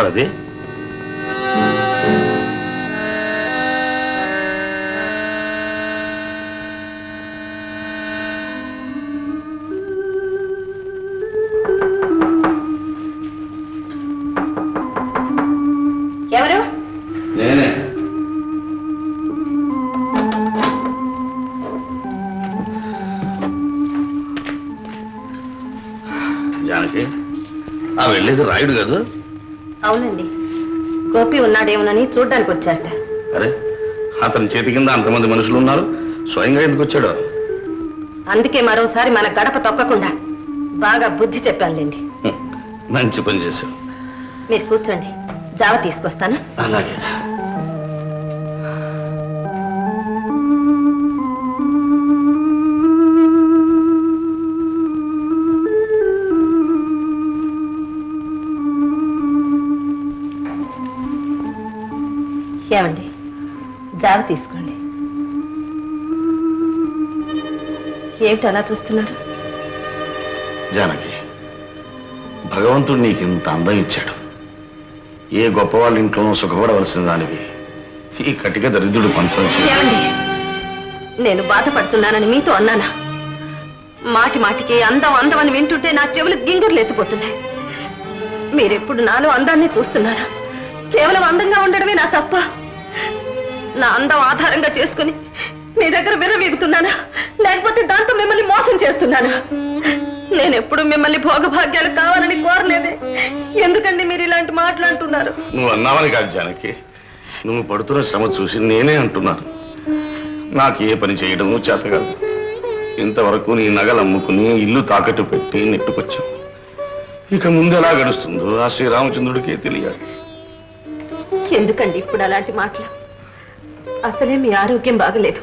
ఎవరది ఎవరు? నేనే. జానకి ఆ వెళ్ళేది రాయుడు కాదు. అవునండి. గోపి ఉన్నాడేమోనని చూడ్డానికి వచ్చాట అరే అతని చేతి కింద అంతమంది మనుషులు ఉన్నారు. స్వయంగా ఎందుకు వచ్చాడు? అందుకే మరోసారి మన గడప తొక్కకుండా బాగా బుద్ధి చెప్పానులేండి. మంచి పని చేశావు. మీరు కూర్చోండి. జావ తీసుకొస్తాను. అలాగే. ఏమండి జావ తీసుకోండి. ఏమిటి అలా చూస్తున్నారు? జానకి భగవంతుడు నీకు ఇంత అందం ఇచ్చాడు. ఏ గొప్ప వాళ్ళ ఇంట్లోనూ సుఖపడవలసిన దానివి ఈ కటిక దరిద్రుడు పంచం ఏమండి? నేను బాధపడుతున్నానని మీతో అన్నానా? మాటి మాటికి అందం అందం అని వింటుంటే నా చెవులు గింగిర్లు ఎత్తిపోతున్నాయి మీరెప్పుడు నాలో అందాన్ని చూస్తున్నారా? కేవలం అందంగా ఉండడమే నా తప్ప నా అందం ఆధారంగా చేసుకుని మీ దగ్గర విర్రవీగుతున్నానా? లేకపోతే దాంతో మిమ్మల్ని మోసం చేస్తున్నానా? నేను ఎప్పుడు మిమ్మల్ని భోగభాగ్యాలు కావాలని కోరలేదే. ఎందుకండి మీరు ఇలాంటి మాట్లాడుతున్నారు నువ్వు అన్నావని కాదు జానకి. నువ్వు పడుతున్న శ్రమ చూసి నేనే అంటున్నాను. నాకు ఏ పని చేయడము చేత కాదు ఇంతవరకు నీ నగలు అమ్ముకుని ఇల్లు తాకట్టు పెట్టి నెట్టుకొచ్చావు. ఇక ముందు ఎలా గడుస్తుందో ఆ శ్రీరామచంద్రుడికే తెలియాలి. ఎందుకండి ఇప్పుడు అలాంటి మాటలు? అసలే మీ ఆరోగ్యం బాగలేదు.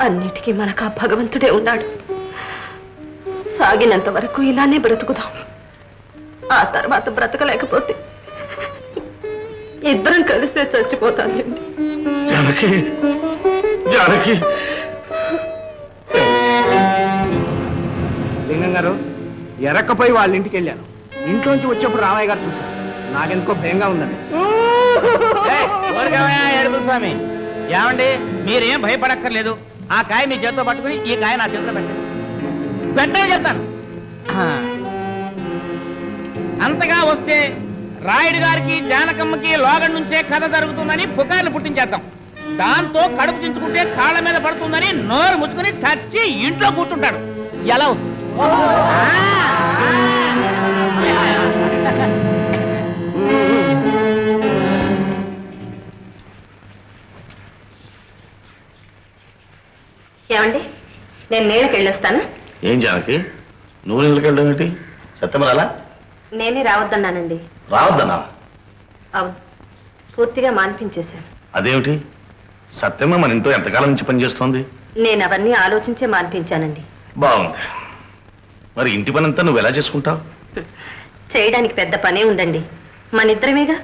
అన్నిటికీ మనకు ఆ భగవంతుడే ఉన్నాడు. సాగినంత వరకు ఇలానే బ్రతుకుదాం. ఆ తర్వాత బ్రతకలేకపోతే ఇద్దరం కలిసే జానకి జానకి. లింగం గారు ఎరక్కపోయి వాళ్ళ ఇంటికి వెళ్ళాను. ఇంట్లోంచి వచ్చేప్పుడు రామయ్య గారు చూశాను నాకెందుకో భయంగా ఉందండి. స్వామి. ఏమండి మీరేం భయపడక్కర్లేదు. ఆ కాయ మీ చేతితో పట్టుకుని ఈ కాయ నా చేతిలో పెట్టండి. వెంటనే చెప్తాను. అంతగా వస్తే రాయుడు గారికి జానకమ్మకి లోగం నుంచే కథ జరుగుతుందని పుకార్లు పుట్టించేద్దాం దాంతో కడుపు చించుకుంటే కాళ్ళ మీద పడుతుందని నోరు ముచ్చుకుని చచ్చి ఇంట్లో కూర్చుంటాడు. ఎలా ఉంది? ఏమండి? నేను నీళ్ళకి వెళ్ళొస్తాను ఏం జానకి? నువ్వు ఇళ్ళకి వెళ్ళడం ఏంటి నేనే రావద్దన్నానండి. రావద్దనా అవును పూర్తిగా మాన్పించేశాను. అదేమిటి? సత్యమ్మ మన ఇంట్లో ఎంతకాలం నుంచి పనిచేస్తోంది నేను అవన్నీ ఆలోచించే మాన్పించానండి. బాగుంది. మరి ఇంటి పనంతా నువ్వు ఎలా చేసుకుంటావు? చేయడానికి పెద్ద పనే ఉందండి. మనిద్దరమేగా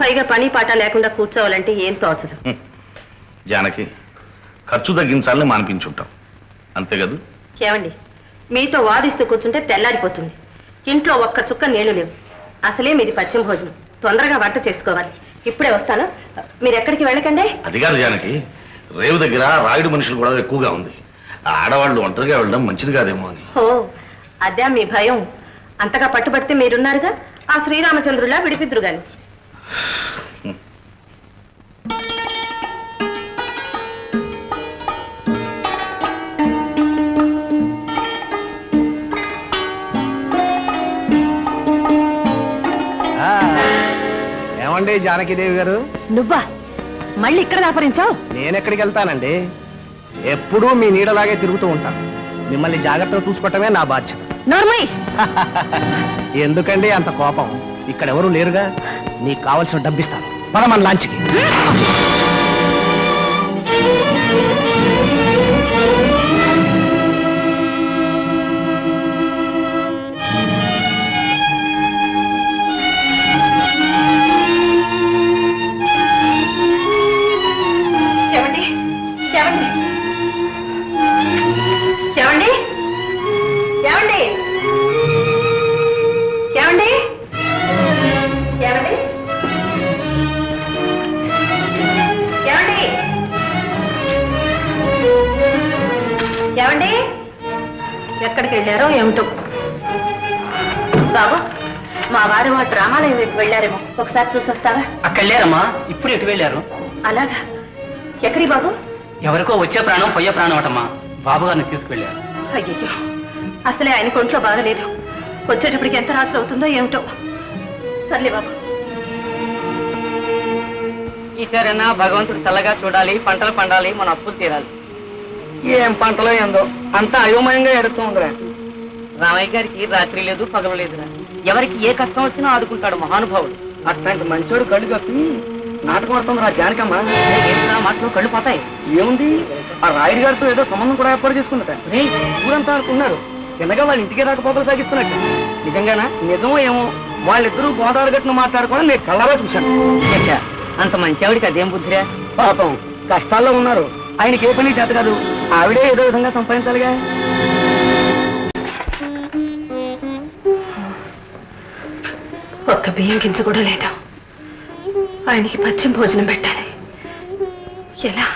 పైగా పని పాట లేకుండా కూర్చోవాలంటే ఏం తోచదు. జానకి ఖర్చు తగ్గించాలని మానిపించుంటాం అంతే కదూ? ఏమండి? మీతో వాదిస్తూ కూర్చుంటే తెల్లారిపోతుంది. ఇంట్లో ఒక్క చుక్క నీళ్ళు లేవు. అసలే మీది పశ్చిమ భోజనం. తొందరగా వంట చేసుకోవాలి. ఇప్పుడే వస్తాను. మీరు ఎక్కడికి వెళ్ళకండి? అది కాదు జానకి. రేవు దగ్గర రాయుడు మనుషులు కూడా ఎక్కువగా ఉంది. ఆడవాళ్ళు ఒంటరిగా వెళ్ళడం మంచిది కాదేమో అని. ఓ అదే మీ భయం. అంతగా పట్టుబడితే మీరున్నారుగా? ఆ శ్రీరామచంద్రులా విడిపిద్దురు గాని ఏమండి జానకిదేవి గారు. నువ్వా? మళ్ళీ ఇక్కడ దాపరించావు? నేను ఎక్కడికి వెళ్తానండి ఎప్పుడూ మీ నీడలాగే తిరుగుతూ ఉంటాను. మిమ్మల్ని జాగ్రత్తగా చూసుకోవటమే నా బాధ్యత. ఎందుకండి అంత కోపం? ఇక్కడ ఎవరు లేరుగా? నీకు కావలసిన డబ్బిస్తాను. పద మన లాంచ్కి. ఎక్కడికి వెళ్ళారో ఏమిటో. బాబు మా వారు వాటి రామాలయం వైపు వెళ్ళారేమో. ఒకసారి చూసొస్తావా? అక్కడ లేరమ్మా ఇప్పుడు ఎటు వెళ్ళారు? అలాగా. ఎక్కడి బాబు? ఎవరికో వచ్చే ప్రాణం పోయే ప్రాణం అటమ్మా. బాబు గారిని తీసుకువెళ్ళారు. అయ్యో అసలే ఆయన కొంట్లో బాగలేదు. వచ్చేటప్పటికి ఎంత రాత్రి అవుతుందో ఏమిటో. సర్లే బాబు. ఈసారైనా భగవంతుడు చల్లగా చూడాలి పంటలు పండాలి మన అప్పులు తీరాలి. ఏం పంటలో ఏందో? అంతా అయోమయంగా ఎడుతూ ఉందిరా రామయ్య గారికి రాత్రి లేదు పగలు లేదురా. ఎవరికి ఏ కష్టం వచ్చినా ఆదుకుంటాడు మహానుభావుడు. అట్లాంటి మంచోడు కళ్ళు కప్పి నాటకం ఆడుతుంది రా జానకమ్మ మాటలు కళ్ళు పోతాయి? ఏముంది? ఆ రాయుడు గారితో ఏదో సంబంధం కూడా ఏర్పాటు చేసుకున్నట ఊరంతా అనుకున్నారు తిన్నగా వాళ్ళ ఇంటికి రాకపోకలు సాగిస్తున్నట్టు. నిజంగానా? నిజమో ఏమో? వాళ్ళిద్దరూ గోదావరి గట్టును మాట్లాడుకోవడం నేను కళ్ళారా చూశాను. అంత మంచి ఆవిడికి అదేం బుద్ధిరా? పాపం కష్టాల్లో ఉన్నారు. ఆయనకి ఏ పని చేత కాదు. ఆవిడే ఏదో విధంగా సంపాదించాలిగా. ఒక్క బియ్యం గింజ కూడా లేదా. ఆయనకి పచ్చిం భోజనం పెట్టాలి. ఎలా?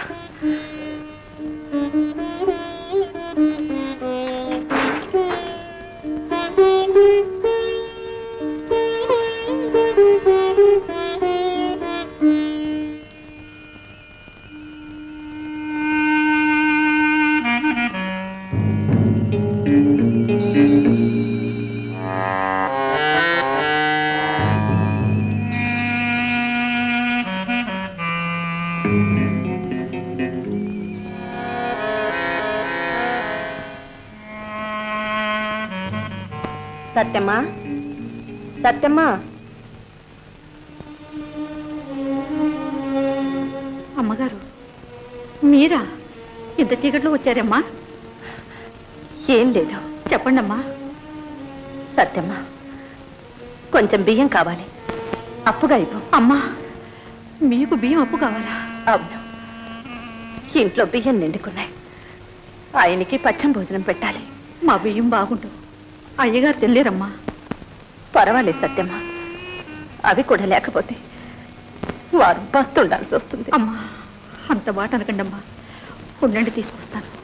సత్యమ్మా సత్యమ్మా అమ్మగారు మీరా? ఇంత చీకట్లో వచ్చారమ్మా? ఏం లేదు. చెప్పండమ్మా. సత్యమ్మా కొంచెం బియ్యం కావాలి. అప్పుగా ఇవ్వు. అమ్మా మీకు బియ్యం అప్పు కావాలా? అవును. ఇంట్లో బియ్యం నిండుకున్నాయి. ఆయనకి పచ్చం భోజనం పెట్టాలి. మా బియ్యం బాగుండు అయ్యగారు తినలేరమ్మా. పర్వాలేదు సత్యమ్మా. అవి కూడా లేకపోతే వారు బస్తుండాల్సి వస్తుంది. అమ్మా అంత మాట అనకండమ్మా. ఉండండి తీసుకొస్తాను.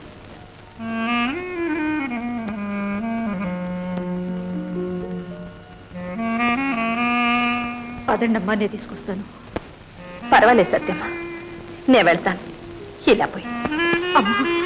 అదండమ్మా నేను తీసుకొస్తాను. పర్వాలేదు సత్యమ్మా. నేను వెళ్తాను. ఇలా పోయి. అమ్మా.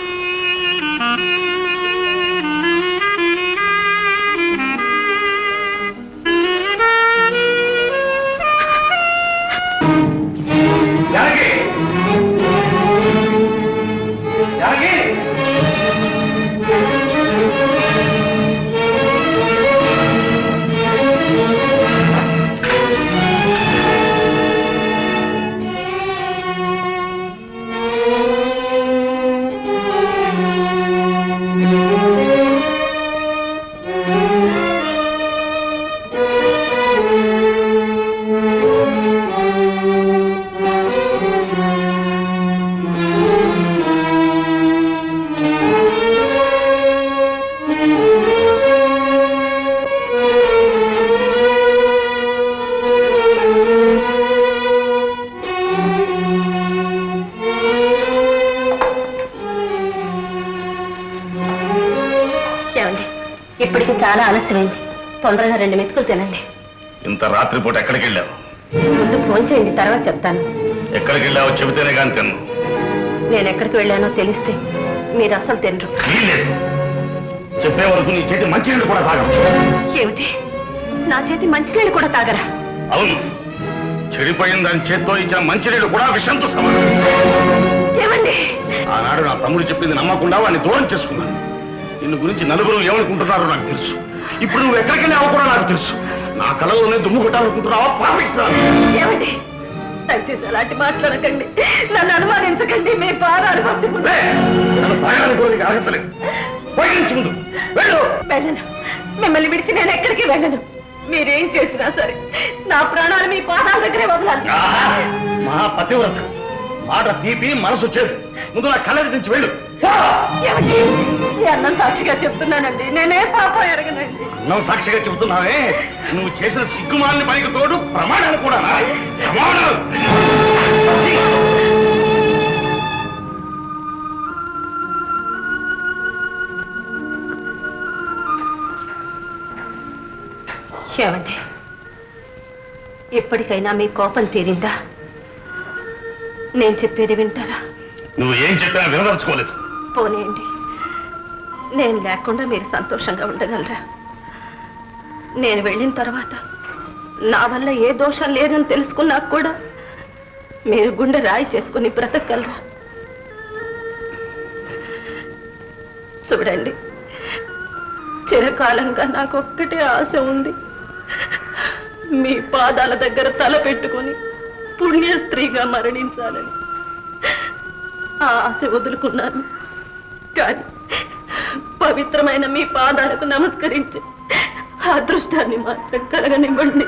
ఇప్పటికి చాలా ఆలస్యమైంది. తొందరగా రెండు మెతుకులు తినండి. ఇంత రాత్రిపూట ఎక్కడికి వెళ్ళావు ముందు ఫోన్ చేయండి తర్వాత చెప్తాను. ఎక్కడికి వెళ్ళావో చెబితేనే కానీ తిన్ను. నేను ఎక్కడికి వెళ్ళానో తెలిస్తే మీరు అసలు తినరు. వీల్లేదు. చెప్పే వరకు నీ చేతి మంచి నీళ్ళు కూడా తాగం ఏమిటి? నా చేతి మంచినీళ్ళు కూడా తాగరా? అవును. చెడిపోయిన దాని చేత్తో ఇచ్చిన మంచినీళ్ళు కూడా విషంతో సమానం. ఏమండి? ఆనాడు నా తమ్ముడు చెప్పింది నమ్మకుండా వాడిని దూరం చేసుకున్నాను. నిన్ను గురించి నలుగురు ఏమనుకుంటున్నారో నాకు తెలుసు. ఇప్పుడు నువ్వు ఎక్కడికి కూడా నాకు తెలుసు. నా కళలోనే దుమ్ము కొట్టాలనుకుంటున్నావా? పాపిస్తున్నాను ఏమండి? దయచేసి అలాంటి మాట్లాడకండి నన్ను అనుమానించకండి. మీ బాధ వెళ్ళను. మిమ్మల్ని విడిచి నేను ఎక్కడికి వెళ్ళను. మీరేం చేసినా సరే నా ప్రాణాలు మీ పాదాల దగ్గరే వదలాలి. మహా పతివ్రత మాట తీపి మనసు చేదు. ముందు నా కళ్ళ నుంచి వెళ్ళు. సాక్షిగా చెప్తున్నానండి. నేనే పాప ఎరగనండి. సాక్షిగా చెబుతున్నావే నువ్వు చేసిన సిగ్గుమాలని పైకి తోడు ప్రమాణాలు కూడా ప్రమాణాలు. ఎప్పటికైనా మీ కోపం తీరిందా? నేను చెప్పేది వింటారా? నువ్వు ఏం చెప్పినా వినదలుచుకోలేదు. పోనీయండి. నేను లేకుండా మీరు సంతోషంగా ఉండగలరా? నేను వెళ్ళిన తర్వాత నా వల్ల ఏ దోషం లేదని తెలుసుకున్నా కూడా మీరు గుండె రాయి చేసుకుని బ్రతకగలరా? చూడండి చిరకాలంగా నాకు ఒక్కటే ఆశ ఉంది. మీ పాదాల దగ్గర తల పెట్టుకుని పుణ్య స్త్రీగా మరణించాలని. ఆ ఆశ వదులుకున్నాను. కానీ పవిత్రమైన మీ పాదాలకు నమస్కరించి ఆ అదృష్టాన్ని మాత్రం కలగనివ్వండి.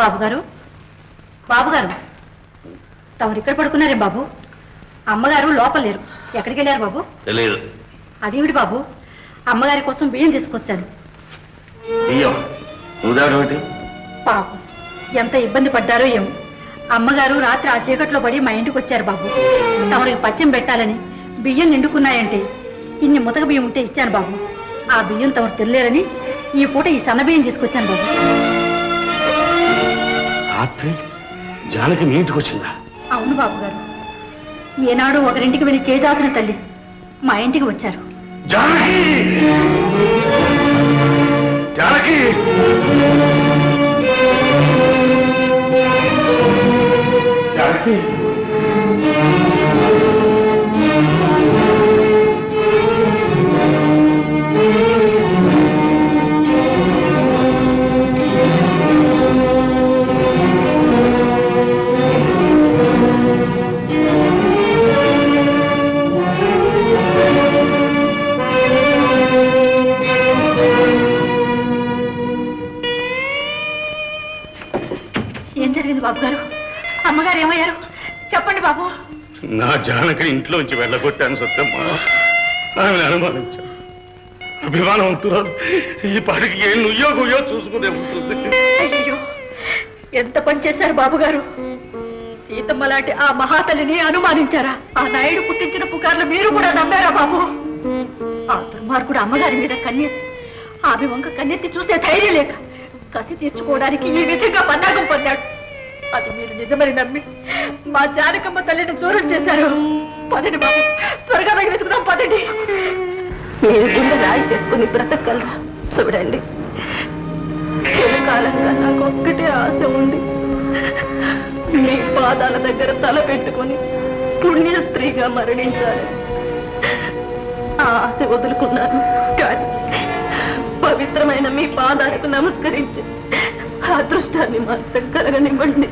బాబుగారు? బాబుగారు. తమరు ఇక్కడ పడుకున్నారే బాబు? అమ్మగారు లోపల లేరు. ఎక్కడికి వెళ్ళారు బాబు? తెలియదు అదేమిటి బాబు? అమ్మగారి కోసం బియ్యం తీసుకొచ్చాను. నువ్వు దాడబట్టి పాపం. ఎంత ఇబ్బంది పడ్డారో ఏమో. అమ్మగారు రాత్రి ఆ చీకట్లో పడి మా ఇంటికి వచ్చారు బాబు. తమరికి పచ్చం పెట్టాలని బియ్యం నిండుకున్నాయంటే ఇన్ని ముతక బియ్యం ఉంటే ఇచ్చాను బాబు. ఆ బియ్యం తమరు తినలేరని ఈ పూట ఈ సన్న బియ్యం తీసుకొచ్చాను బాబు. రాత్రి జానకి మీ ఇంటికి వచ్చిందా? అవును బాబు గారు ఏనాడు ఒకరింటికి వెళ్ళి చేజాసిన తల్లి మా ఇంటికి వచ్చారు. జానకి! జానకి! జానకి! జానక ఇంట్లోంచి వెళ్ళగొట్టాను సత్యమ్మా. ఆమెను అనుమానించాను. అభిమానవంతురాలు ఈ పాటికి ఏం నుయ్యో గుయ్యో చూసుకునే ఉంటుంది. అయ్యో ఎంత పని చేశారు బాబుగారు? సీతమ్మ లాంటి ఆ మహాతల్లిని అనుమానించారా? ఆ నాయుడు పుట్టించిన పుకార్లు మీరు కూడా నమ్మారా బాబు? ఆ దుర్మార్గుడు అమ్మగారి మీద కన్యెత్తి ఆమె వంక కన్నెత్తి చూసే ధైర్యం లేక కసి తీర్చుకోవడానికి ఈ విధంగా పన్నాగం పొందాడు అది మీరు నిజమని నమ్మి మా జానకమ్మ తల్లిని దూరం చేశారు. పదండి బాబు త్వరగా వెళ్ళి వెతుకుదాం పదండి. మీరు గుండె రాయి చేసుకుని బ్రతకగలరా? చూడండి. కాలంగా నాకు ఒక్కటే ఆశ ఉంది. మీ పాదాల దగ్గర తల పెట్టుకొని పుణ్య స్త్రీగా మరణించాలి. ఆ ఆశ వదులుకున్నాను. కానీ పవిత్రమైన మీ పాదాలకు నమస్కరించి అదృష్టాన్ని మాత్రం కలగనివ్వండి.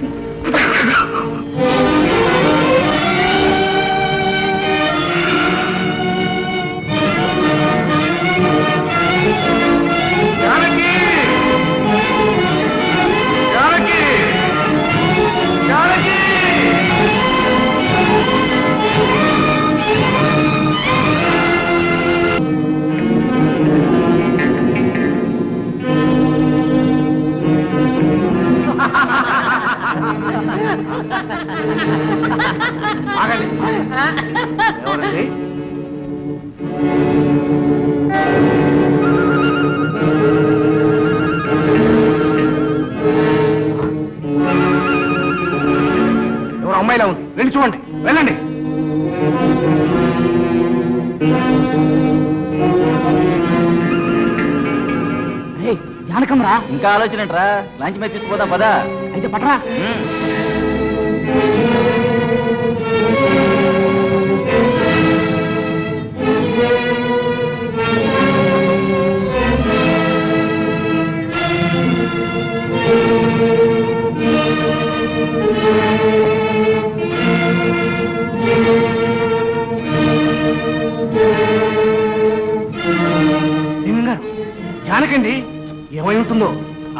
జానకం రా ఇంకా ఆలోచన ఏంట్రా లంచ్ మీద తీసుకుపోదాం పదా. అయితే పట్రా. జానకండి. ఏమై ఉంటుందో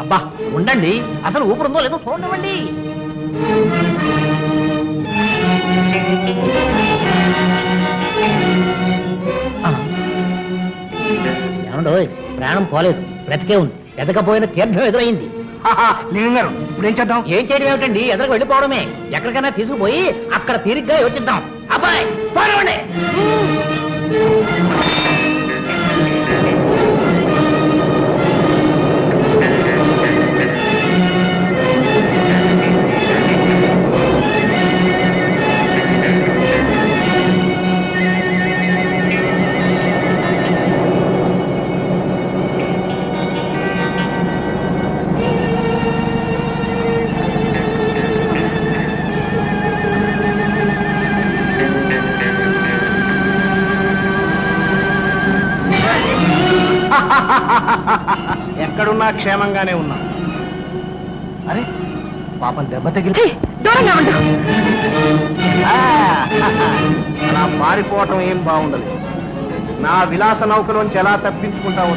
అబ్బా ఉండండి. అసలు ఊపిరుందో లేదో చూడండి. ఏమండో ప్రాణం పోలేదు. బ్రతికే ఉంది. ఎదకపోయిన తీర్థం ఎదురైంది. లింగం గారు ఇప్పుడు ఏం చేద్దాం? ఏం చేయడం ఏమిటండి? ఎదరకు వెళ్ళిపోవడమే. ఎక్కడికైనా తీసుకుపోయి అక్కడ తీరిగ్గా యోచిద్దాం. అబ్బాయి పోనివ్వండి. క్షేమంగానే ఉన్నాం. అరే పాపం దెబ్బ తగిలి దూరంగా ఉండు. అలా పారిపోవటం ఏం బాగుండదు నా విలాస నౌకలోంచి ఎలా తప్పించుకుంటావో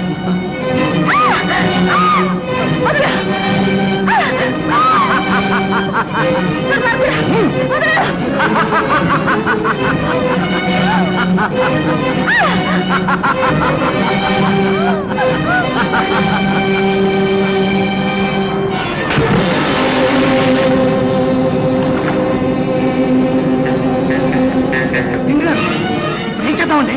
ఇంద్ర ఏం చేద్దామండి?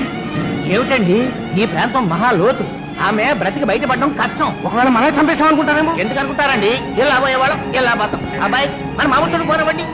ఏమిటండి? ఈ ప్రాంతం మహా లోతు. ఆమె బ్రతికి బయటపడడం కష్టం. ఒకవేళ మనం చంపేస్తాం అనుకుంటారేమో ఎందుకు అనుకుంటారండి ఎలా పోయేవాళ్ళం ఎలా పోతాం అబ్బాయి మన మామూలు పోరవండి